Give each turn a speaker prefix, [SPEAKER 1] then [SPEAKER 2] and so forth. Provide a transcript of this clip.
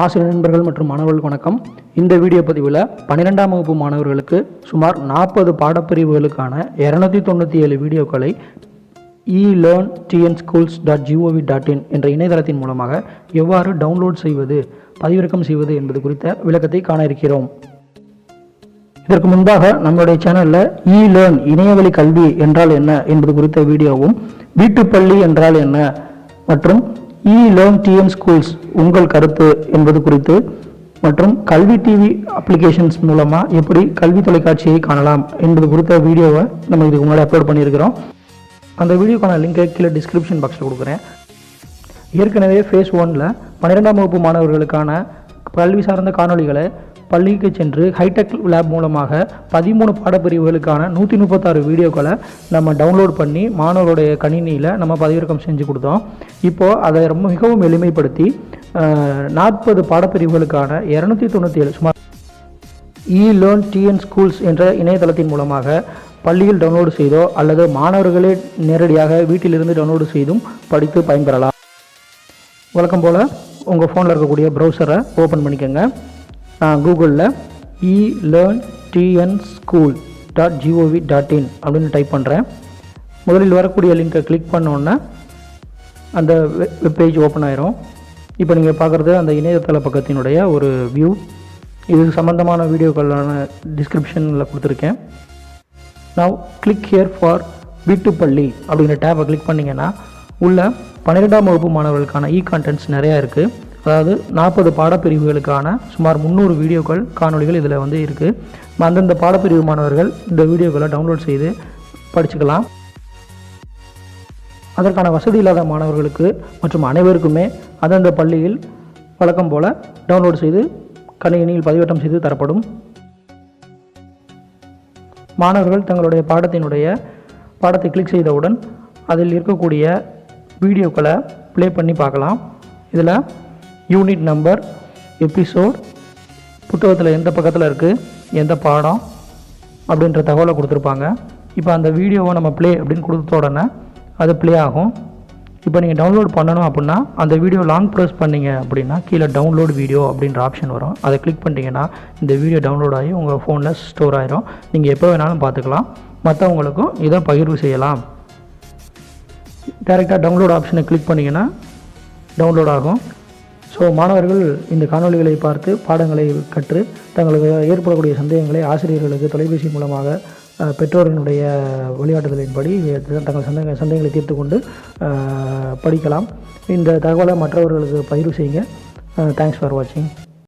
[SPEAKER 1] ஆசிரியர் நண்பர்கள் மற்றும் மாணவர்களுக்கு வணக்கம். இந்த வீடியோ பதிவில் பன்னிரெண்டாம் வகுப்பு மாணவர்களுக்கு சுமார் நாற்பது பாடப்பிரிவுகளுக்கான இரநூத்தி தொண்ணூற்றி ஏழு வீடியோக்களை e learn TN schools dot G O V dot in என்ற இணையதளத்தின் மூலமாக எவ்வாறு டவுன்லோட் செய்வது பதிவிறக்கம் செய்வது என்பது குறித்த விளக்கத்தை காண இருக்கிறோம். இதற்கு முன்பாக நம்மளுடைய சேனலில் இ லேர்ன் இணையவழி கல்வி என்றால் என்ன என்பது குறித்த வீடியோவும் வீட்டுப்பள்ளி என்றால் என்ன மற்றும் இ லேர்ன் டிஎம் ஸ்கூல்ஸ் உங்கள் கருத்து என்பது குறித்து மற்றும் கல்வி டிவி அப்ளிகேஷன்ஸ் மூலமாக எப்படி கல்வி தொலைக்காட்சியை காணலாம் என்பது குறித்த வீடியோவை நம்ம இதுக்கு முன்னாடி அப்லோட் பண்ணியிருக்கிறோம். அந்த வீடியோக்கான லிங்கை கீழே டிஸ்கிரிப்ஷன் பாக்ஸில் கொடுக்குறேன். ஏற்கனவே ஃபேஸ் ஒனில் பன்னிரெண்டாம் வகுப்பு மாணவர்களுக்கான கல்வி சார்ந்த காணொளிகளை பள்ளிக்கு சென்று ஹைடெக் லேப் மூலமாக பதிமூணு பாடப்பிரிவுகளுக்கான நூற்றி முப்பத்தாறு வீடியோக்களை நம்ம டவுன்லோட் பண்ணி மாணவருடைய கணினியில் நம்ம பதிவிறக்கம் செஞ்சு கொடுத்தோம். இப்போது அதை ரொம்ப மிகவும் எளிமைப்படுத்தி நாற்பது பாடப்பிரிவுகளுக்கான இரநூத்தி தொண்ணூற்றி ஏழு சுமார் இ லேர்ன் டிஎன் ஸ்கூல்ஸ் என்ற இணையதளத்தின் மூலமாக பள்ளியில் டவுன்லோடு செய்தோ அல்லது மாணவர்களே நேரடியாக வீட்டிலிருந்து டவுன்லோடு செய்தும் படித்து பயன்பெறலாம். வழக்கம் போல் உங்கள் ஃபோனில் இருக்கக்கூடிய ப்ரௌசரை ஓப்பன் பண்ணிக்கோங்க. கூகுளில் e learn TN school dot G O V dot in அப்படின்னு டைப் பண்ணுறேன் முதலில் வரக்கூடிய லிங்கை கிளிக் பண்ணோன்னே அந்த வெப் பேஜ் ஓப்பன் ஆயிரும். இப்போ நீங்கள் பார்க்குறது அந்த இணையதள பக்கத்தினுடைய ஒரு வியூ இது சம்மந்தமான வீடியோக்களான டிஸ்கிரிப்ஷனில் கொடுத்துருக்கேன். நான் கிளிக் ஹியர் ஃபார் வீட்டுப்பள்ளி அப்படிங்கிற டேப்பை கிளிக் பண்ணிங்கன்னா உள்ள பன்னிரெண்டாம் வகுப்பு மாணவர்களுக்கான இ கான்டென்ட்ஸ் நிறையா இருக்குது அதாவது நாற்பது பாடப்பிரிவுகளுக்கான சுமார் முந்நூறு வீடியோக்கள் காணொளிகள் இதில் வந்து இருக்குது அந்தந்த பாடப்பிரிவு மாணவர்கள் இந்த வீடியோக்களை டவுன்லோட் செய்து படிச்சுக்கலாம். அதற்கான வசதி இல்லாத மாணவர்களுக்கு மற்றும் அனைவருக்குமே அந்தந்த பள்ளியில் வழக்கம் போல் டவுன்லோட் செய்து கணினியில் பதிவேற்றம் செய்து தரப்படும். மாணவர்கள் தங்களுடைய பாடத்தினுடைய பாடத்தை கிளிக் செய்தவுடன் அதில் இருக்கக்கூடிய வீடியோக்களை ப்ளே பண்ணி பார்க்கலாம். இதில் யூனிட் நம்பர் எபிசோட் புத்தகத்தில் எந்த பக்கத்தில் இருக்குது எந்த பாடம் அப்படின்ற தகவலை கொடுத்துருப்பாங்க. இப்போ அந்த வீடியோவை நம்ம ப்ளே அப்படின்னு கொடுத்த உடனே அது ப்ளே ஆகும். இப்போ நீங்கள் டவுன்லோட் பண்ணணும் அப்படின்னா அந்த வீடியோ லாங் ப்ரெஸ் பண்ணீங்க அப்படின்னா கீழே டவுன்லோட் வீடியோ அப்படின்ற ஆப்ஷன் வரும். அதை கிளிக் பண்ணிட்டீங்கன்னா இந்த வீடியோ டவுன்லோட் ஆகி உங்கள் ஃபோனில் ஸ்டோர் ஆயிரும். நீங்கள் எப்போ வேணாலும் பார்த்துக்கலாம். மற்றவங்களுக்கும் இதை பகிர்வு செய்யலாம். டேரெக்டாக டவுன்லோட் ஆப்ஷனை கிளிக் பண்ணிங்கன்னா டவுன்லோட் ஆகும். ஸோ மாணவர்கள் இந்த காணொளிகளை பார்த்து பாடங்களை கற்று தங்களுக்கு ஏற்படக்கூடிய சந்தேகங்களை ஆசிரியர்களுக்கு தொலைபேசி மூலமாக பெற்றோர்களுடைய பெற்றோரினுடைய வழிகாட்டுதலின்படி தங்கள் சந்தேக சந்தேகங்களை தீர்த்து கொண்டு படிக்கலாம். இந்த தகவலை மற்றவர்களுக்கு பகிர்வு செய்யுங்க. தேங்க்ஸ் ஃபார் வாட்சிங்